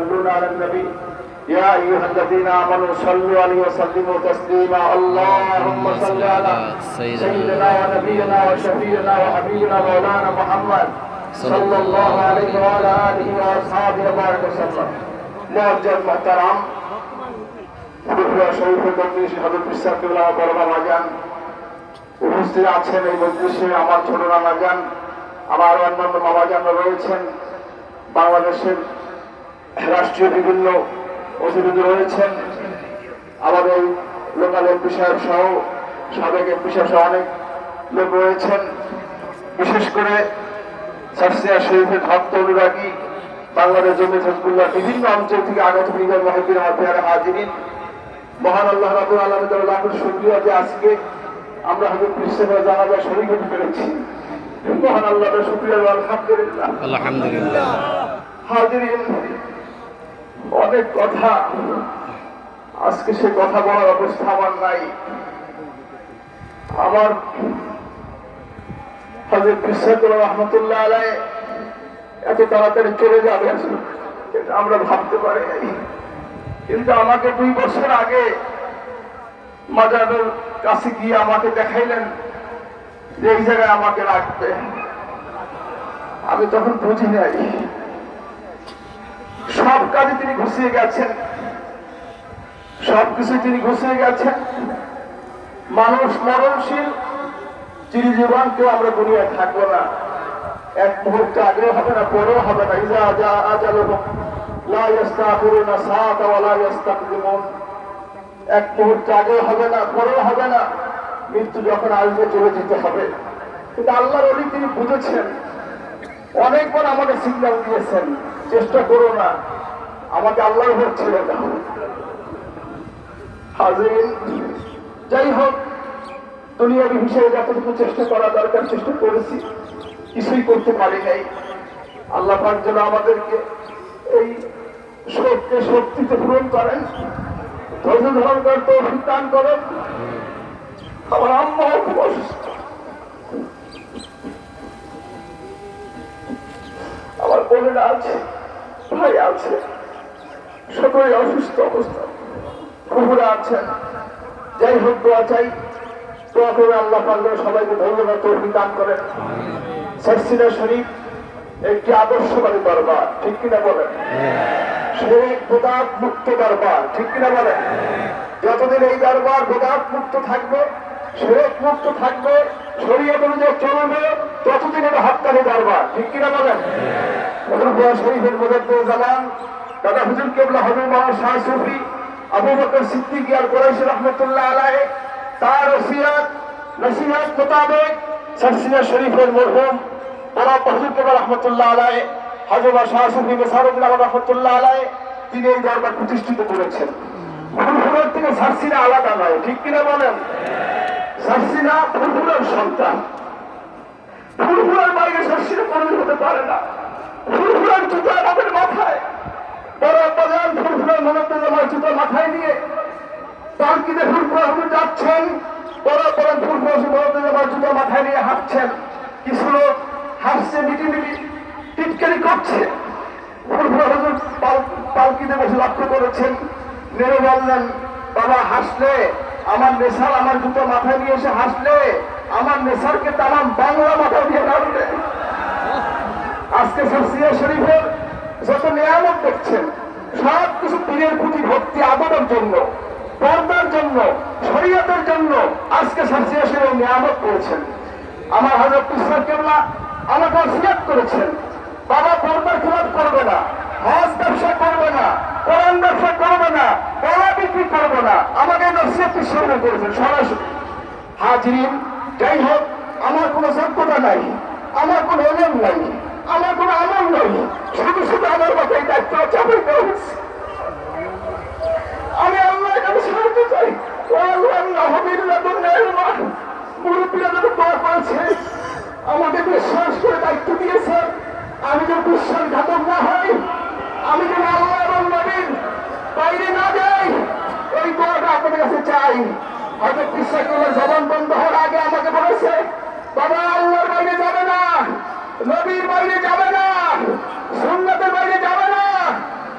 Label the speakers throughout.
Speaker 1: يصلون على النبي يا أيها الذين آمنوا صلوا عليه وسلموا تسليما اللهم صل على سيدنا ونبينا وشفيعنا وحبيبنا مولانا محمد صلى الله عليه وعلى آله وأصحابه وبارك وسلم معجل محترم ফুরফুরা শরীফের মজলিসে হজরত বিশ্বাস কেবলা বড় বাবা যান উপস্থিত আছেন এই মজলিসে আমার ছোট নানা যান আমার অন্যান্য মামা যান রয়েছেন বাংলাদেশের রাষ্ট্রীয় বিভিন্ন অতিথি রয়েছেন। আমাদের লোকাল এমপি সাহেব সহ সাবেক এমপি সাহেব সহ অনেক লোক রয়েছেন। বিশেষ করে সার্সিয়া শরীফের ভক্ত অনুরাগী বাংলাদেশ জমি হজবুল্লাহ বিভিন্ন অঞ্চল থেকে আগত বিজয় মহিদিন আমার পেয়ারা হাজিরিন মহান আল্লাহ রাবুল আলমের লাখের শুক্রিয়া যে আজকে আমরা হয়তো পৃষ্ঠে জানাজা শরীর হতে পেরেছি। মহান আল্লাহ শুক্রিয়া আলহামদুলিল্লাহ।
Speaker 2: আলহামদুলিল্লাহ।
Speaker 1: হাজিরিন অনেক কথা। আজকে সে কথা বলার অবস্থা আমার নাই। আমার হাজির বিশ্বাকুর রহমতুল্লাহ আলাই এত তাড়াতাড়ি চলে যাবে আমরা ভাবতে পারি। কিন্তু আমাকে দুই বছর আগে মাজারের কাছে গিয়ে আমাকে দেখাইলেন যে এই জায়গায় আমাকে রাখবে। আমি তখন বুঝি নাই। সব কাজে তিনি ঘুষিয়ে গেছেন। সবকিছু তিনি ঘুষিয়ে গেছেন। মানুষ মরণশীল চিরজীবন কেউ আমরা দুনিয়ায় থাকব না। এক মুহূর্তে আগেও হবে না, পরেও হবে না। ইজা যা আজালুহুম, লা ইস্তাখিরুনা সাআতা ওয়া লা ইস্তাকদিমুন এক মুহূর্তে আগেও হবে না, পরেও হবে না। মৃত্যু যখন আসবে, চলে যেতে হবে। কিন্তু আল্লাহর তিনি বুঝেছেন অনেকবার আমাকে সিগন্যাল দিয়েছেন, চেষ্টা করো না, আমাকে দাও। হাজির, যাই হোক দুনিয়াবি হিসেবে যতটুকু চেষ্টা করা দরকার, চেষ্টা করেছি, কিছুই করতে পারি নাই। আল্লাহ পাক যেন আমাদেরকে এই শোককে শক্তিতে পূরণ করেন। ধৈর্য ধারণ তৌফিক দান করেন। আমার আম্মা অসুস্থ আমার বোনেরা আছে, ভাই আছে সকলে অসুস্থ অবস্থা। কুকুরা আছেন। যাই হোক, দোয়া চাই। দোয়া করে আল্লাহ পাল্লা সবাইকে ধন্যবাদ, তৌফিক দান করেন। সার্সিনা শরীফ একটি আদর্শবাদী দরবার, ঠিক কিনা বলেন? শেখ বেদাত মুক্ত দরবার, ঠিক কিনা বলেন? যতদিন এই দরবার বেদাত মুক্ত থাকবে শেখ মুক্ত থাকবে, শরীয়ত অনুযায়ী চলবে ততদিন এটা হাততালি দরবার, ঠিক কিনা বলেন? শরীফের হুজুর কেবলা শাহ সুফি, আবু বকর আর রহমতুল্লাহ আলাইহি, তার শরীফের মরহুম ওরা হজর কেবলা রহমতুল্লাহ আলাইহি হজরত শাহ সুফি মেসারুদ্দিন রহমতুল্লাহ আলাইহি, তিনি এই দরবার প্রতিষ্ঠিত করেছেন। ফুলফুলের থেকে সারসিনা আলাদা নয়, ঠিক কিনা বলেন? সারসিনা ফুলফুলের সন্তান। ফুলফুলের বাইরে সারসিনা কোনোদিন হতে পারে না। ফুলফুলের জুতো আমাদের মাথায়। বড় বাজার ফুলফুলের মনোত্তর আমার জুতো মাথায় নিয়ে পালকিতে ফুলফুল হুজুর যাচ্ছেন। বড় বড় ফুলফুল মনোত্তর আমার জুতো মাথায় নিয়ে হাঁটছেন। কিছু লোক হাসছে মিটি মিটি টিটকারি করছে। ফুলফুল হুজুর পাল- পালকিতে বসে লক্ষ্য করেছেন। নেমে বললেন, বাবা, হাসলে? আমার নেশার আমার জুতো মাথায় নিয়ে এসে হাসলে? আমার নেশারকে তামাম বাংলা মাথায় দিয়ে নাড়বে আজকে সরসিয়া শরীফের যত নিয়ামত দেখছেন, সব কিছু পীরের প্রতি ভক্তি আদরের জন্য, পর্দার জন্য, শরীয়তের জন্য আজকে সরসিয়া শরীফ নিয়ামত করেছেন আমার হাজার কৃষ্ণ কেবলা আমাকে সিয়াত করেছেন। বাবা পর্দার খেলাপ করবে না, হজ ব্যবসা করবে না, কোরআন ব্যবসা করবে না কলা বিক্রি করবে না। আমাকে নসিহত সামনে করেছেন, সরাসরি। হাজিরিন, যাই হোক, আমার কোনো যোগ্যতা নাই, আমার কোনো ওজন নাই। আমার কোনো আমল নাই। শুধু শুধু আমার মাথায় দায়িত্ব দেওয়া আমি আল্লাহর কাছে সাহায্য চাই। আমাকে বিশ্বাস করে দায়িত্ব দিয়েছে। আমি যেন বিশ্বাসঘাতক না হই, আমি যেন আল্লাহ এবং নবীন বাইরে না যাই এই দোয়াটা আপনাদের কাছে চাই। হয়তো বিশ্বাসের জবান বন্ধ হওয়ার আগে আমাকে বলেছে বাবা আল্লাহর বাইরে যাবে না নবীর বাইরে যাবে না সুন্নতের বাইরে যাবে না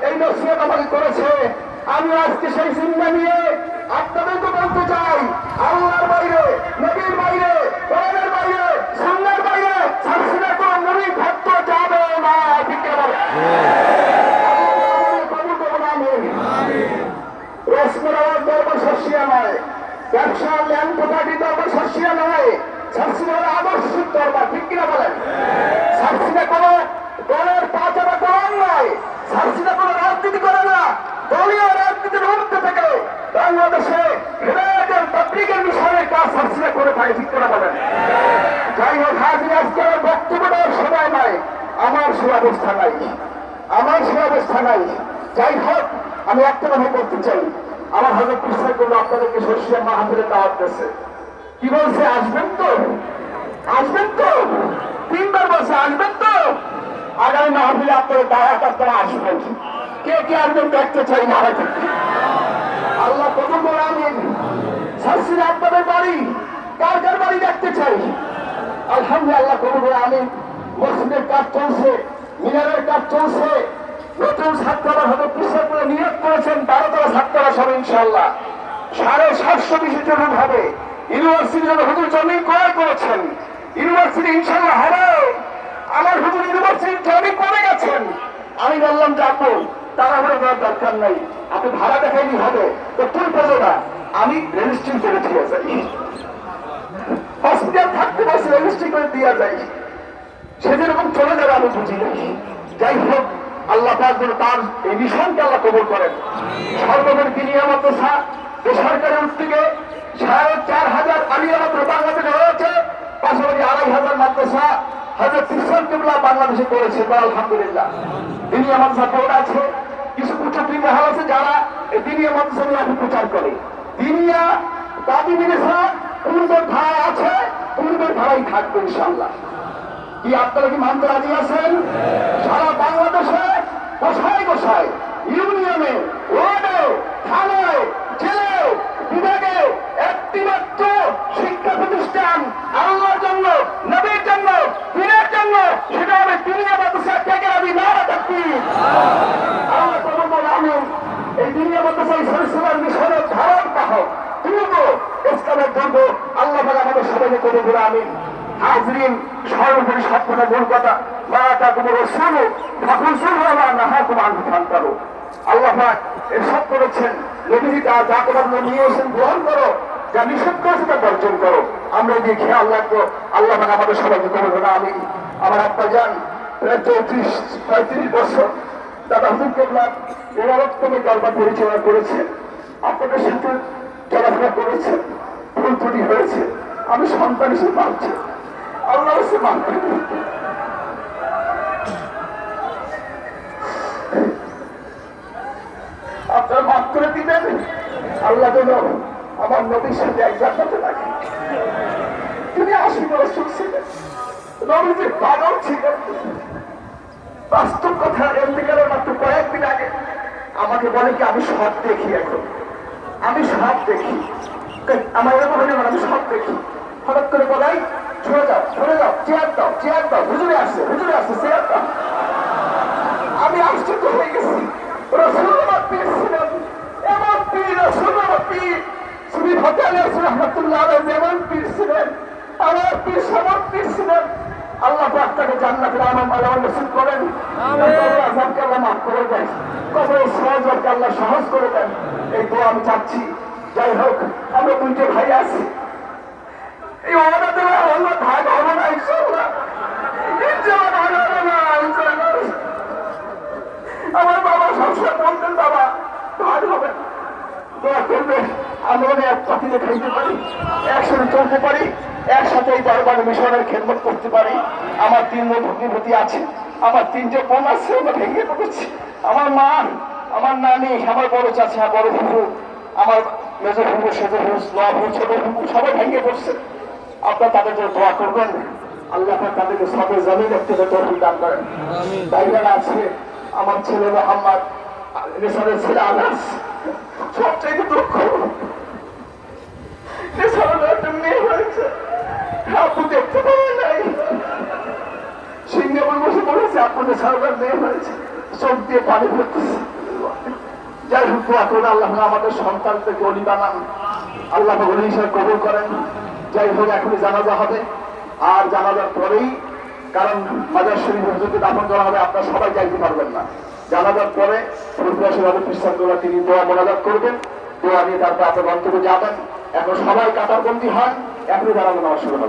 Speaker 1: এই নসিহত নসিহত আমাকে করেছে আমি আজকে সেই জিম্মা নিয়ে চাই। আমার হজরত বিশ্বাস করল আপনাদেরকে শস্যের মাহাতিরে দাওয়াত দিয়েছে। কি বলছে? আসবেন তো। আসবেন তো? তিনবার বলছে, আসবেন তো। আগামী মাহফিলে আপনাদের দাওয়াত আপনারা আসবেন। কে কে আসবেন দেখতে চাই না। আল্লাহ কত বড় আমিন শাস্তির আপনাদের বাড়ি। কার কার বাড়ি দেখতে চাই? আলহামদুলিল্লাহ কত বড় আমিন মসজিদের কাজ চলছে, মিনারের কাজ চলছে। নতুন ছাত্ররা হয়তো পিছিয়ে করে নিয়োগ করেছেন? বারোতলা ছাত্ররা সব ইনশাল্লাহ সাড়ে সাতশো বিশিষ্ট রুম হবে। ইউনিভার্সিটির জন্য হুজুর জমি ক্রয় করেছেন ইউনিভার্সিটি ইনশাল্লাহ হবে। আমার হুজুর ইউনিভার্সিটির জমি করে গেছেন। আমি বললাম যে, আপু, তাড়াহুড়ো করার দরকার নাই। আপনি ভাড়া দেখাইনি হবে। তো তুই পেল না। আমি রেজিস্ট্রি করে দিয়ে যাই। হসপিটাল থাকতে বসে রেজিস্ট্রি করে দিয়ে যাই। সে যেরকম চলে যাবে আমি বুঝি যাই হোক আল্লাহ পাক তার এই মিশনকে আল্লাহ কবুল করেন। সর্বদের বিনিয়া মাদ্রাসা বেসরকারি উদ্যোগে সাড়ে চার হাজার আলিয়া মাত্র বাংলাদেশে রয়েছে পাশাপাশি আড়াই হাজার মাদ্রাসা হাজার তিরশন কিবলা বাংলাদেশে করেছে বা আলহামদুলিল্লাহ। দিনিয়া মাদ্রাসা বোর্ড আছে। কিছু কুচক্রী মহল আছে যারা এই মাদ্রাসা নিয়ে এখন প্রচার করে। দিনিয়া দাবি মিনেসা পূর্বের ধারা আছে পূর্বের ধারাই থাকবে ইনশাল্লাহ কি আপনারা কি মানতে রাজি আছেন সারা বাংলাদেশে গোসাই গোসাই ইউনিয়নে, ওয়ার্ডে, থানায় জেলে বিভাগে একটি মাত্র শিক্ষা প্রতিষ্ঠান আল্লাহর জন্য, নবীর জন্য, দিনের জন্য, সেটা হবে দুনিয়া মাদ্রাসা থেকে আমি না থাকি আল্লাহ কবুল আমিন। এই দুনিয়া মাদ্রাসায় সরিসলার মিশনের ধারণ পাহ দুর্গ ইসলামের দুর্গ আল্লাহ আমাদের সবাইকে কবুল আমিন। হাজরিন, সর্বোপরি সবকটা মূল কথা। না আল্লাহ এসব করেছেন নবীজি তা যা তোমার নিয়ে এসেছেন গ্রহণ করো, যা নিষেধ করেছে তা করো। আমরা যে খেয়াল রাখব, আল্লাহ আমাদের সবাইকে কবুল আমি আমার আব্বা যান প্রায় চৌত্রিশ, পঁয়ত্রিশ বছর দাদা হুজুর কেবলার এবারতমে দরবার পরিচালনা করেছেন আপনাদের সাথে চলাফেরা করেছেন ভুল ত্রুটি হয়েছে, আমি সন্তান হিসেবে মানছি। আল্লাহ সে মানবে আপনার মাফ করে দিবেন? আল্লাহ যেন আমার নবীর সাথে এক জান্নাতে রাখে তিনি বছর ছিলেন। নবীজি পাগল ছিলেন বাস্তব কথা এমনিকালের মাত্র কয়েকদিন আগে আমাকে বলে কি, আমি সব দেখি এখন। আমি সব দেখি। আমার এরকম আমি সব দেখি। হঠাৎ করে বলাই সরে যাও সরে যাও, চেয়ার দাও চেয়ার দাও, হুজুরে আসছে হুজুরে আসছে, চেয়ার দাও। আমি আশ্চর্য হয়ে গেছি আমার পীর ছিলেন এমন পীর রসুল আমার পীর শ্রী ফতেলে রহমতুল্লাহ যেমন পীর ছিলেন আমার পীর সমান পীর ছিলেন আল্লাহ পাক তাকে জান্নাতের আনাম আল্লাহ নসিব করেন। আজমকে আল্লাহ মাফ করে দেন। কবর সহজকে আল্লাহ সহজ করে দেন। এই আমি চাচ্ছি। যাই হোক আমরা দুইটে ভাই আছি। এই অর্ডার দেওয়া আল্লাহ ভাগ হবে না ইনশাল্লাহ আমার বাবা সবসময় বলতেন বাবা ভাগ হবে দোয়া করবে আমরা এক পাতিতে খাইতে পারি একসাথে চলতে পারি একসাথে এই দরবার মিশনের খেদমত করতে পারি। আমার তিন ভগ্নিপতি আছে আমার তিনটে বোন আছে ওটা ভেঙে পড়েছি। আমার মা আমার নানি আমার বড় চাচা বড় ফুফু আমার মেজো ফুফু সেজো ফুফু লোয়া ফুফু ছোট ফুফু সবাই ভেঙে পড়ছে। আপনার তাদের জন্য দোয়া করবেন। আল্লাহ তাদেরকে সবে জমিন দেখতে তৌফিক দান করেন। বাইরে আছে আমার ছেলে মোহাম্মদ নেশারের ছেলে আনাস। সবচেয়ে দুঃখ নেশারের একটা মেয়ে হয়েছে। আপু দেখতে সিঙ্গাপুর বসে পড়েছে আপু নেশারের মেয়ে হয়েছে। চোখ দিয়ে পানি যাই হোক আল্লাহ আমাদের সন্তানদেরকে অলি বানান। আল্লাহ অলি হিসেবে কবুল করেন। যাই হোক, এখনই জানাজা হবে। আর জানাজার পরেই, কারণ মাজার শরীফ হুজুরকে দাফন করা হবে, আপনারা সবাই যাইতে পারবেন না। জানাজার পরে রবি খ্রিস্টানগুলা তিনি দোয়া মোনাজাত করবেন। দোয়া নিয়ে তারপর আপনার গন্তব্যে যাবেন। এখন সবাই কাতারবন্দি হয় এখনই দাঁড়ানো নেওয়া শুরু হবে।